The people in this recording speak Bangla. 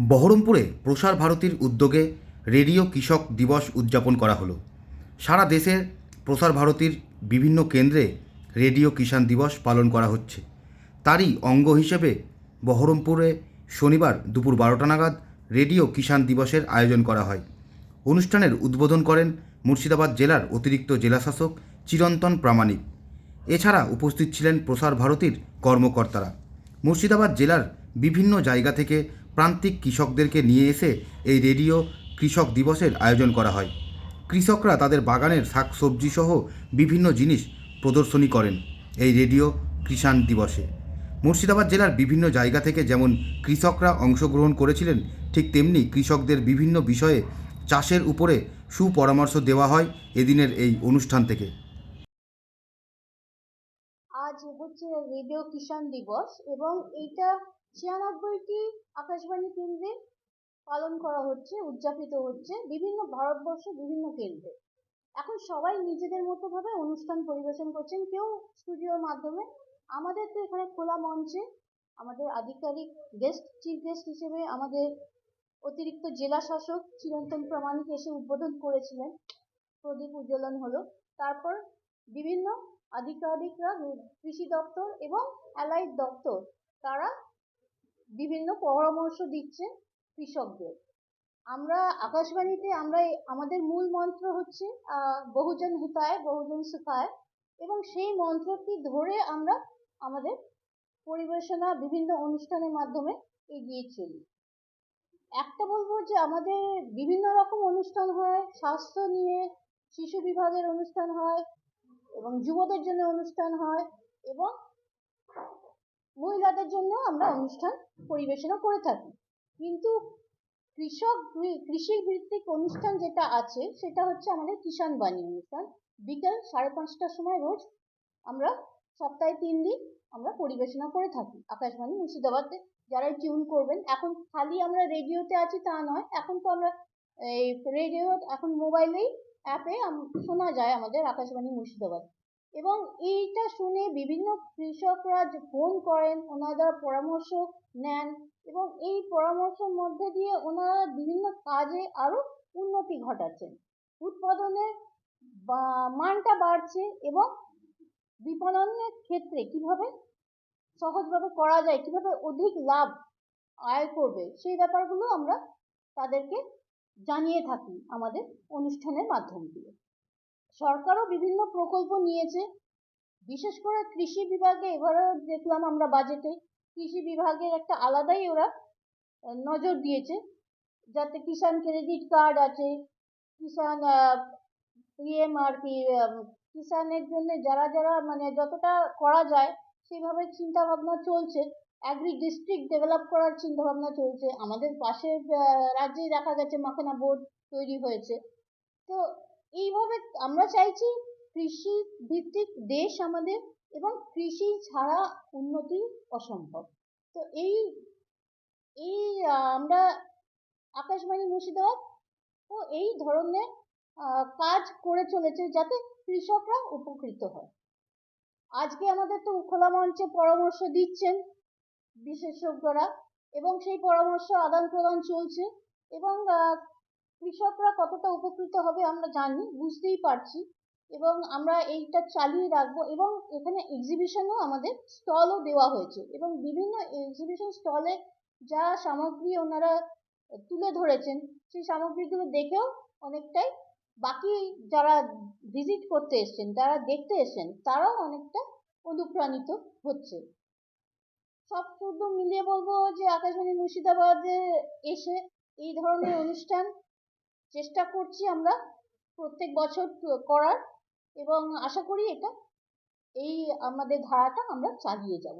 বহরমপুরে প্রসার ভারতীর উদ্যোগে রেডিও কৃষক দিবস উদযাপন করা হলো। সারা দেশের প্রসার ভারতীর বিভিন্ন কেন্দ্রে রেডিও কিষাণ দিবস পালন করা হচ্ছে। তারই অঙ্গ হিসেবে বহরমপুরে শনিবার দুপুর বারোটা নাগাদ রেডিও কিষাণ দিবসের আয়োজন করা হয়। অনুষ্ঠানের উদ্বোধন করেন মুর্শিদাবাদ জেলার অতিরিক্ত জেলাশাসক চিরন্তন প্রামাণিক। এছাড়া উপস্থিত ছিলেন প্রসার ভারতীর কর্মকর্তারা। মুর্শিদাবাদ জেলার বিভিন্ন জায়গা থেকে প্রান্তিক কৃষকদেরকে নিয়ে এসে এই রেডিও কৃষক দিবসের আয়োজন করা হয়। কৃষকরা তাদের বাগানের শাক, সবজি সহ বিভিন্ন জিনিস প্রদর্শনী করেন এই রেডিও কৃষাণ দিবসে। মুর্শিদাবাদ জেলার বিভিন্ন জায়গা থেকে যেমন কৃষকরা অংশগ্রহণ করেছিলেন, ঠিক তেমনি কৃষকদের বিভিন্ন বিষয়ে চাষের উপরে সুপরামর্শ দেওয়া হয় এদিনের এই অনুষ্ঠান থেকে। আজ হচ্ছে রেডিও কিষাণ দিবস এবং এইটা ছিয়ানব্বইটি আকাশবাণী কেন্দ্রে পালন করা হচ্ছে, উদযাপিত হচ্ছে বিভিন্ন ভারতবর্ষের বিভিন্ন কেন্দ্রে। এখন সবাই নিজেদের মতো ভাবে অনুষ্ঠান পরিবেশন করছেন। কেউ স্টুডিওর মাধ্যমে, আমাদের তো এখানে খোলা মঞ্চে, আমাদের আধিকারিক গেস্ট চিফ গেস্ট হিসেবে আমাদের অতিরিক্ত জেলা শাসক চিরন্তন প্রামাণিক এসে উদ্বোধন করেছিলেন। প্রদীপ উজ্জ্বলন হলো। তারপর বিভিন্ন আধিকারিকরা, কৃষি দপ্তর এবং অ্যালাইড দপ্তর, তারা বিভিন্ন পরামর্শ দিচ্ছে কৃষকদের। আমরা আকাশবাণীতে আমরা আমাদের মূল মন্ত্র হচ্ছে বহুজন হিতায়, বহুজন সুখায় এবং সেই মন্ত্রটি ধরে আমরা আমাদের পরিবেশনা বিভিন্ন অনুষ্ঠানের মাধ্যমে এগিয়ে চলি। একটা বলব যে আমাদের বিভিন্ন রকম অনুষ্ঠান হয়, স্বাস্থ্য নিয়ে, শিশু বিভাগের অনুষ্ঠান হয় এবং যুবদের জন্য অনুষ্ঠান হয় এবং মহিলাদের জন্য আমরা অনুষ্ঠান পরিবেশনা করে থাকি। কিন্তু কৃষক কৃষি ভিত্তিক অনুষ্ঠান যেটা আছে সেটা হচ্ছে আমাদের কিষাণ বাণী অনুষ্ঠান। বিকেল সাড়ে পাঁচটার সময় রোজ আমরা সপ্তাহে তিন দিন আমরা পরিবেশনা করে থাকি আকাশবাণী মুর্শিদাবাদে। যারাই টিউন করবেন এখন খালি আমরা রেডিওতে আছি তা নয় এখন তো আমরা এই রেডিও এখন মোবাইলেই অ্যাপে শোনা যায় আমাদের আকাশবাণী মুর্শিদাবাদ। এবং এইটা শুনে বিভিন্ন কৃষকরা ফোন করেন, ওনারা পরামর্শ নেন এবং এই পরামর্শের মধ্যে দিয়ে ওনারা বিভিন্ন কাজে আরও উন্নতি ঘটাচ্ছেন। উৎপাদনের মানটা বাড়ছে এবং বিপণনের ক্ষেত্রে কীভাবে সহজভাবে করা যায়, কীভাবে অধিক লাভ আয় করবে, সেই ব্যাপারগুলো আমরা তাদেরকে জানিয়ে থাকি আমাদের অনুষ্ঠানের মাধ্যম দিয়ে। সরকারও বিভিন্ন প্রকল্প নিয়েছে। বিশেষ করে কৃষি বিভাগে এবারে দেখলাম আমরা বাজেটে কৃষি বিভাগের একটা আলাদাই ওরা নজর দিয়েছে। যাতে কিষাণ ক্রেডিট কার্ড আছে, কিষাণ পিএম আর কি কিষাণের জন্য যারা যারা মানে যতটা করা যায় সেইভাবে চিন্তা ভাবনা চলছে। অ্যাগ্রি ডিস্ট্রিক্ট ডেভেলপ করার চিন্তা ভাবনা চলছে। আমাদের পাশের রাজ্যেই দেখা গেছে মাখানা বোর্ড তৈরি হয়েছে। তো এইভাবে আমরা চাইছি কৃষি ভিত্তিক দেশ আমাদের এবং কৃষি ছাড়া উন্নতি অসম্ভব। তো এই এই আমরা আকাশবাণী মুর্শিদাবাদ ও এই ধরনের কাজ করে চলেছে যাতে কৃষকরা উপকৃত হয়। আজকে আমাদের তো খোলা মঞ্চে পরামর্শ দিচ্ছেন বিশেষজ্ঞরা এবং সেই পরামর্শ আদান প্রদান চলছে এবং কৃষকরা কতটা উপকৃত হবে আমরা জানি, বুঝতেই পারছি। এবং আমরা এইটা চালিয়ে রাখব এবং এখানে এক্সিবিশনও আমাদের স্টলও দেওয়া হয়েছে। এবং বিভিন্ন এক্সিবিশন স্টলে যা সামগ্রী ওনারা তুলে ধরেছেন, সেই সামগ্রীগুলো দেখেও অনেকটাই বাকি যারা ভিজিট করতে এসছেন, যারা দেখতে এসছেন, তারাও অনেকটা অনুপ্রাণিত হচ্ছে। সব মিলিয়ে বলব যে আকাশবাণী মুর্শিদাবাদে এসে এই ধরনের অনুষ্ঠান চেষ্টা করছি আমরা প্রত্যেক বছর করার এবং আশা করি এটা এই আমাদের ধারাটা আমরা চালিয়ে যাব।